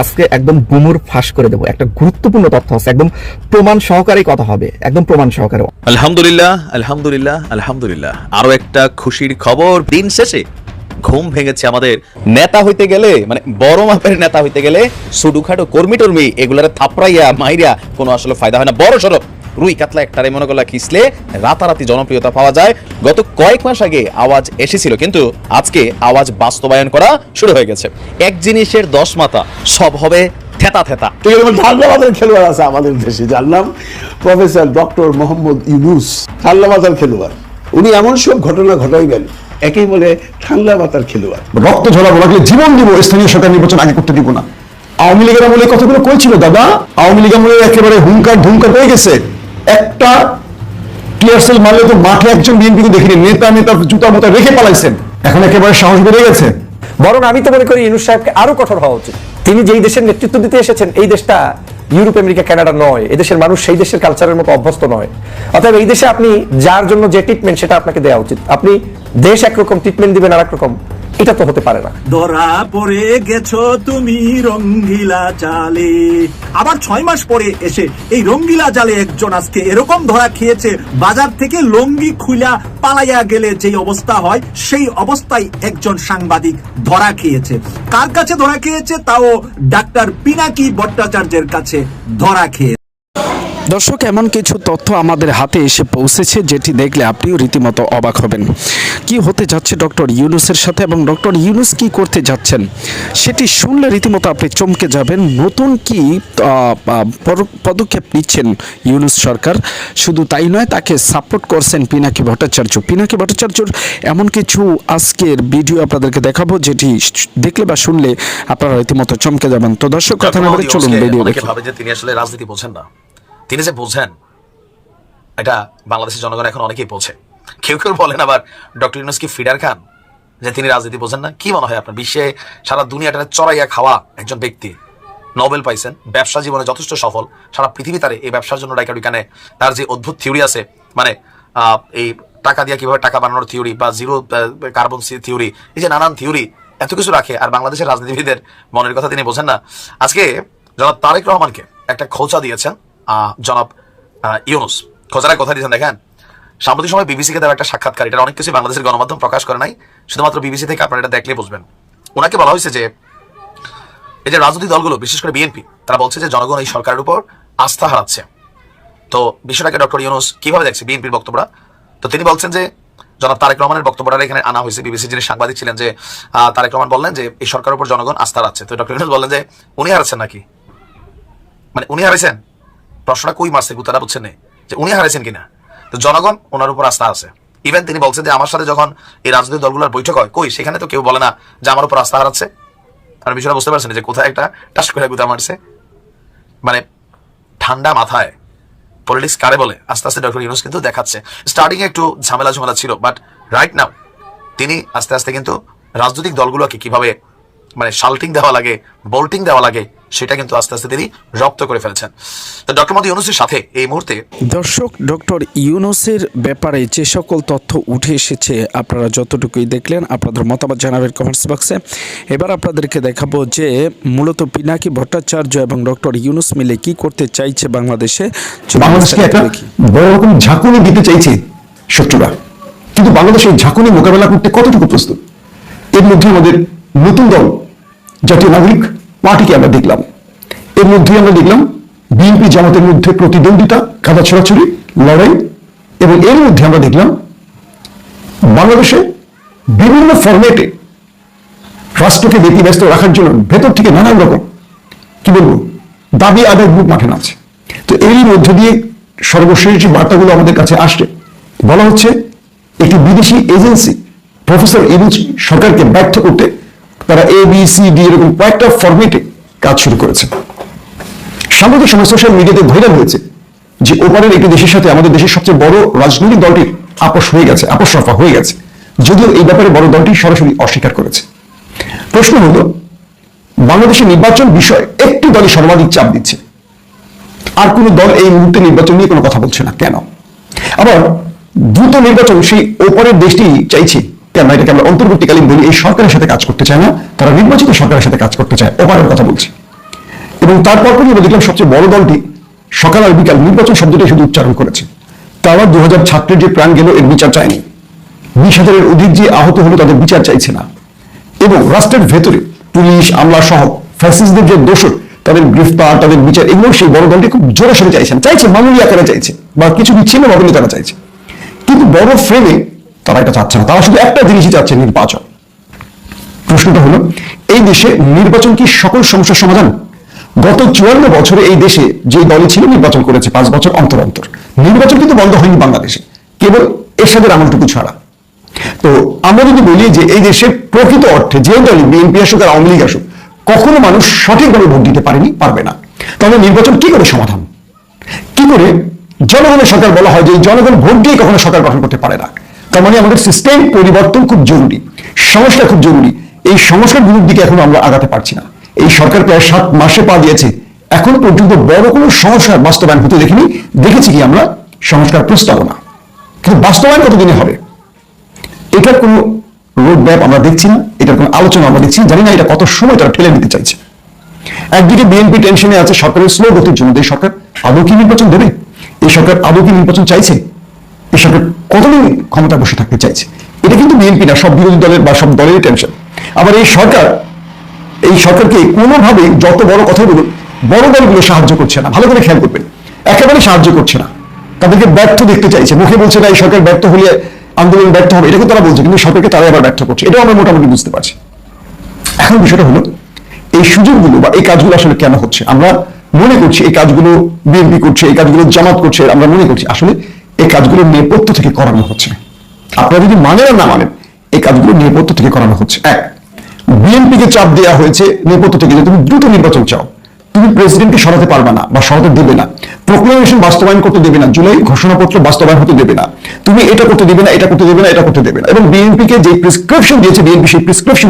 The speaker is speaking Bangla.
আজকে একদম গুমুর ফাঁস করে দেবো। একটা গুরুত্বপূর্ণ তথ্য আছে, একদম প্রমাণ সহকারে কথা হবে। একদম প্রমাণ সহকারে। আলহামদুলিল্লাহ আলহামদুলিল্লাহ আলহামদুলিল্লাহ। আরও একটা খুশির খবর। দিন শেষে ঘুম ভেঙেছে আমাদের নেতা হইতে গেলে মানে বড় মাপের নেতা হইতে গেলে সুডুখাটো কর্মী টর্মী এগুলার থাপড়াইয়া, মাইরা কোনো আসলে ফায়দা হয় না। বড় সড়ো রুই কাতলা একটারে মনে করলা খিসলে রাতারাতি জনপ্রিয়তা পাওয়া যায়। গত কয়েক মাস আগে আওয়াজ এসেছিল কিন্তু আজকে আওয়াজ বাস্তবায়ন করা শুরু হয়ে গেছে। এক জিনিসের দশ মাথা সব হবে থেতা থেতা। আছে ঠান্ডাবাজার খেলোয়াড় আছে আমাদের দেশে যার নাম প্রফেসর ডক্টর মোহাম্মদ ইউনুস। ঠান্ডাবাজার খেলোয়াড়। উনি এমন সব ঘটনা ঘটাইবেন একেই বলে ঠান্ডা মাতার খেলোয়াড়। রক্ত ঝরাবো লাগলে জীবন দিব স্থানীয় সরকার নির্বাচন আগে করতে দিব না। আওয়ামী লীগের আমলে কথাগুলো কইছিল দাদা? আওয়ামী লীগ আমলে একেবারে হুঙ্কার ধুমকার হয়ে গেছে। একটা টিয়ারসেল মারলে তো মাঠে একজন বিএনপিকে দেখিনি। নেতা নেতা জুতা মোতা রেখে পালাইছেন। এখন একেবারে সাহস বেড়ে গেছে। বরং আমি তো মনে করি ইউনুস সাহেবকে আরও কঠোর হওয়া উচিত। তিনি যেই দেশের নেতৃত্ব দিতে এসেছেন, এই দেশটা ইউরোপ, আমেরিকা, কানাডা নয়। এদেশের মানুষ সেই দেশের কালচারের মতো অভ্যস্ত নয়। অতএব এই দেশে আপনি যার জন্য যে ট্রিটমেন্ট সেটা আপনাকে দেওয়া উচিত। আপনি দেশ একরকম ট্রিটমেন্ট দিবেন আর রকম। এটা তো হতে পারে না। ধরা পড়ে গেছো তুমি রঙ্গিলা জালে। আবার ছয় মাস পরে এসে এই রঙ্গিলা জালে একজন আজকে এরকম ধরা খেয়েছে, বাজার থেকে লঙ্গি খুইলা পালাইয়া গেলে যেই অবস্থা হয়, সেই অবস্থায় একজন সাংবাদিক ধরা খেয়েছে। কার কাছে ধরা খেয়েছে, তাও ডাক্তার পিনাকি ভট্টাচার্যের কাছে ধরা খেয়েছে। দর্শক এমন কিছু তথ্য আমাদের হাতে এসে পৌঁছেছে যেটি দেখলে আপনিও রীতিমতো অবাক হবেন। কি হতে যাচ্ছে ডক্টর ইউনুসের সাথে এবং ডক্টর ইউনুস কি করতে যাচ্ছেন? সেটি শুনলে রীতিমতো আপনি চমকে যাবেন। নতুন কি পদক্ষেপ নিচ্ছেন ইউনুস সরকার? শুধু তাই নয় তাকে সাপোর্ট করছেন পিনাকি ভট্টাচার্য। পিনাকি ভট্টাচার্যর এমন কিছু আজকের ভিডিও আপনাদেরকে দেখাবো যেটি দেখলে বা শুনলে আপনারা রীতিমতো চমকে যাবেন। তো দর্শক কথা না বলে চলুন ভিডিও দেখি। ভাবে যে তিনি আসলে রাজনীতি বোঝেন না। তিনি যে বোঝেন, এটা বাংলাদেশের জনগণ এখন অনেকেই বোঝে কেউ কেউ বলেন আবার ডক্টর ইউনুস কি ফিডার খান, যে তিনি রাজনীতি বোঝেন না। কি মনে হয় আপনার? বিশ্বে সারা দুনিয়াটা চড়াইয়া খাওয়া একজন ব্যক্তি নোবেল পাইছেন, ব্যবসা জীবনে যথেষ্ট সফল, সারা পৃথিবী তারে এই ব্যবসার জন্য ডাইকা ডুইকানে তার যে অদ্ভুত থিওরি আছে মানে এই টাকা দিয়ে কীভাবে টাকা বানানোর থিওরি বা জিরো কার্বন থিওরি এই যে নানান থিওরি এত কিছু রাখে, আর বাংলাদেশের রাজনীতিবিদের মনের কথা তিনি বোঝেন না। আজকে জনাব তারেক রহমানকে একটা খোঁচা দিয়েছেন জনাব ইউনুস খোঁচারা কথা দিয়েছেন, দেখেন, সাম্প্রতিক সময় বিবিসিকে দেওয়া একটা সাক্ষাৎকার, এটা অনেক কিছু বাংলাদেশের গণমাধ্যম প্রকাশ করে নাই, শুধুমাত্র বিবিসি থেকে আপনারা এটা দেখলে বুঝবেন। ওনাকে বলা হয়েছে যে, এই যে রাজনৈতিক দলগুলো, বিশেষ করে বিএনপি তারা বলছে যে জনগণ এই সরকারের উপর আস্থা হারাচ্ছে। তো বিষয়টাকে ডক্টর ইউনুস কীভাবে দেখছে বিএনপির বক্তব্যটা? তো তিনি বলছেন যে, জনাব তারেক রহমানের বক্তব্যটা এখানে আনা হয়েছে বিবিসি যিনি সাংবাদিক ছিলেন যে তারেক রহমান বললেন যে, এই সরকারের উপর জনগণ আস্থা রাখছে তো ডক্টর ইউনুস বললেন যে, উনি হারাচ্ছেন নাকি? মানে উনি হারাইছেন? প্রশ্নটা কই মারছে গুতারা বুঝছেন যে উনি হারাইছেন কিনা? তো জনগণ ওনার উপর আস্থা আছে। ইভেন তিনি বলছেন যে আমার সাথে যখন এই রাজনৈতিক দলগুলোর বৈঠক হয়, কই? সেখানে তো কেউ বলে না যে আমার উপর আস্থা হারাচ্ছে। আর বিষয়টা বুঝতে পারছেন যে কোথায় একটা টাস করে গুতা মারছে। মানে ঠান্ডা মাথায় পলিটিক্স কারে বলে? আস্তে আস্তে ডক্টর ইউনুস কিন্তু দেখাচ্ছে। স্টার্টিং একটু ঝামেলা ঝামেলা ছিল বাট রাইট নাও তিনি আস্তে আস্তে কিন্তু রাজনৈতিক দলগুলোকে কীভাবে মানে শাল্টিং দেওয়া লাগে বোল্টিং দেওয়া লাগে সেটা কিন্তু আস্তে আস্তে তিনি রপ্ত করে ফেলেছেন। তো ডক্টর মোদী ইউনুসের সাথে এই মুহূর্তে দর্শক ডক্টর ইউনুসের ব্যাপারে যে সকল তথ্য উঠে এসেছে আপনারা যতটুকুই দেখলেন আপনাদের মতামত জানাবেন কমেন্টস বক্সে এবার আপনাদেরকে দেখাবো যে মূলত পিনাকি ভট্টাচার্য এবং ডক্টর ইউনুস মিলে কি করতে চাইছে বাংলাদেশে। বাংলাদেশকে একটা বড় রকম ঝাঁকুনি দিতে চাইছে শত্রুরা। কিন্তু বাংলাদেশ এই ঝাঁকুনি মোকাবেলা করতে কতটুকু প্রস্তুত? এর মধ্যে আমাদের নতুন দল জাতীয় নাগরিক পার্টিকে আমরা দেখলাম। এর মধ্যে আমরা দেখলাম বিএনপি জামাতের মধ্যে প্রতিদ্বন্দ্বিতা কাদা ছড়াছড়ি, লড়াই এবং এর মধ্যে আমরা দেখলাম বাংলাদেশে বিভিন্ন ফরম্যাটে রাষ্ট্রকে ব্যতিব্যস্ত রাখার জন্য ভেতর থেকে নানান রকম, কি বলব, দাবি আদায় গ্রুপ মাঠে নামছে। তো এরই মধ্য দিয়ে সর্বশেষ যে বার্তাগুলো আমাদের কাছে আসছে, বলা হচ্ছে একটি বিদেশি এজেন্সি প্রফেসর ইউনুস সরকারকে ব্যর্থ করতে তারা এ বি সি ডি এরকম কয়েকটা ফরমেটে কাজ শুরু করেছে। সাম্প্রতিক সময় সোশ্যাল মিডিয়াতে ভাইরাল হয়েছে যে ওপারের একটি দেশের সাথে আমাদের দেশের সবচেয়ে বড় রাজনৈতিক দলটির আপোষ হয়ে গেছে, আপোষ রফা হয়ে গেছে। যদিও এই ব্যাপারে বড় দলটি সরাসরি অস্বীকার করেছে। প্রশ্ন হলো বাংলাদেশের নির্বাচন বিষয়ে একটি দলই সর্বাধিক চাপ দিচ্ছে। আর কোন দল এই মুহূর্তে নির্বাচন নিয়ে কোনো কথা বলছে না। কেন? আবার দ্রুত নির্বাচন সেই ওপরের দেশটি চাইছে কেন এটাকে আমরা অন্তর্বর্তীকালীন বলি, এই সরকারের সাথে কাজ করতে চায় না, তারা নির্বাচিত সরকারের সাথে কাজ করতে চায় ওপারের কথা বলছে। এবং তারপর পরই আমরা দেখলাম সবচেয়ে বড় দলটি সকাল আর বিকাল নির্বাচন শব্দটাই শুধু উচ্চারণ করেছে। তারা দু হাজার ছাত্রের যে প্রাণ গেল, এর বিচার চায়নি। বিশ হাজারের অধিক যে আহত হলো, তাদের বিচার চাইছে না। এবং রাষ্ট্রের ভেতরে পুলিশ, আমলা সহ ফ্যাসিস্টদের যে দোষর, তাদের গ্রেফতার, তাদের বিচার এগুলো সেই বড় দলটি খুব জোরে সরে চাইছেন। চাইছে মামুলি আকারে চাইছে, বা কিছু বিচ্ছিন্ন ভাবে তারা চাইছে। কিন্তু বড় ফ্রেমে তারা এটা চাচ্ছে না। তারা শুধু একটা জিনিসই চাচ্ছে, নির্বাচন। প্রশ্নটা হলো, এই দেশে নির্বাচন কি সকল সমস্যার সমাধান? গত চুয়ান্ন বছরে এই দেশে যে দলই ছিল নির্বাচন করেছে পাঁচ বছর অন্তর অন্তর। নির্বাচন কিন্তু বন্ধ হয়নি বাংলাদেশে, কেবল এরশাদের আমলটুকু ছাড়া। তো আমরা যদি বলি যে এই দেশে প্রকৃত অর্থে যে দলই বিএনপি আসুক আর আওয়ামী লীগ আসুক, কখনো মানুষ সঠিকভাবে ভোট দিতে পারেনি, পারবে না। তাহলে নির্বাচন কি করে সমাধান? কি করে জনগণের সরকার বলা হয় যে জনগণ ভোট দিয়ে কখনো সরকার গঠন করতে পারে না। তার মানে আমাদের সিস্টেম পরিবর্তন খুব জরুরি সংস্কার খুব জরুরি। এই সংস্কারগুলোর দিকে এখন আমরা আগাতে পারছি না। এই সরকার প্রায় সাত মাসে পা দিয়েছে। এখন পর্যন্ত বড় কোনো সংস্কার বাস্তবায়ন হতে দেখিনি। দেখেছি কি আমরা? সংস্কার প্রস্তাবনা। কিন্তু বাস্তবায়ন কতদিনে হবে? এটার কোনো রোড ম্যাপ আমরা দেখছি না। এটার কোনো আলোচনা আমরা দেখছি। জানি না এটা কত সময় তারা ঠেলে নিতে চাইছে। একদিকে বিএনপি টেনশনে আছে, সরকারের স্লো গতির জন্য। এই সরকার আদৌ কি নির্বাচন দেবে? এই সরকার আদৌ কি নির্বাচন চাইছে? এই সরকার কতদিন ক্ষমতা বসে থাকতে চাইছে। এটা কিন্তু বিএনপি না, সব বিরোধী দলের বা সব দলেরই টেনশন আবার এই সরকার, এই সরকারকে কোনোভাবে যত বড় কথা বলুন বড় দলগুলো সাহায্য করছে না। ভালো করে খেয়াল করবেন, একেবারে সাহায্য করছে না। তাদেরকে ব্যর্থ দেখতে চাইছে। মুখে বলছে না, এই সরকার ব্যর্থ হলে আন্দোলন ব্যর্থ হবে এটাকে তারা বলছে, কিন্তু সরকারকে তারা আবার ব্যর্থ করছে। এটাও আমরা মোটামুটি বুঝতে পারছি। এখন বিষয়টা হলো, এই সুযোগগুলো বা এই কাজগুলো আসলে কেন হচ্ছে? আমরা মনে করছি এই কাজগুলো বিএনপি করছে, এই কাজগুলো জামাত করছে, আমরা মনে করছি। আসলে এই কাজগুলো নেপথ্য থেকে করানো হচ্ছে। আপনারা যদি মানেন না মানেন, এই কাজগুলো নেপথ্য থেকে করানো হচ্ছে। এক, বিএনপিকে চাপ দেওয়া হয়েছে নেপথ্য থেকে যে তুমি দ্রুত নির্বাচন চাও। তুমি প্রেসিডেন্টকে সরাতে পারবে না বা সরাতে দেবে না। প্রোক্লামেশন বাস্তবায়ন করতে দেবে না। জুলাই ঘোষণাপত্র বাস্তবায়ন হতে দেবে না। তুমি এটা করতে দেবে না, এটা করতে দেবে না, এটা করতে দেবে না। এবং বিএনপিকে যে প্রেসক্রিপশন দিয়েছে, বিএনপি সেই প্রেসক্রিপশন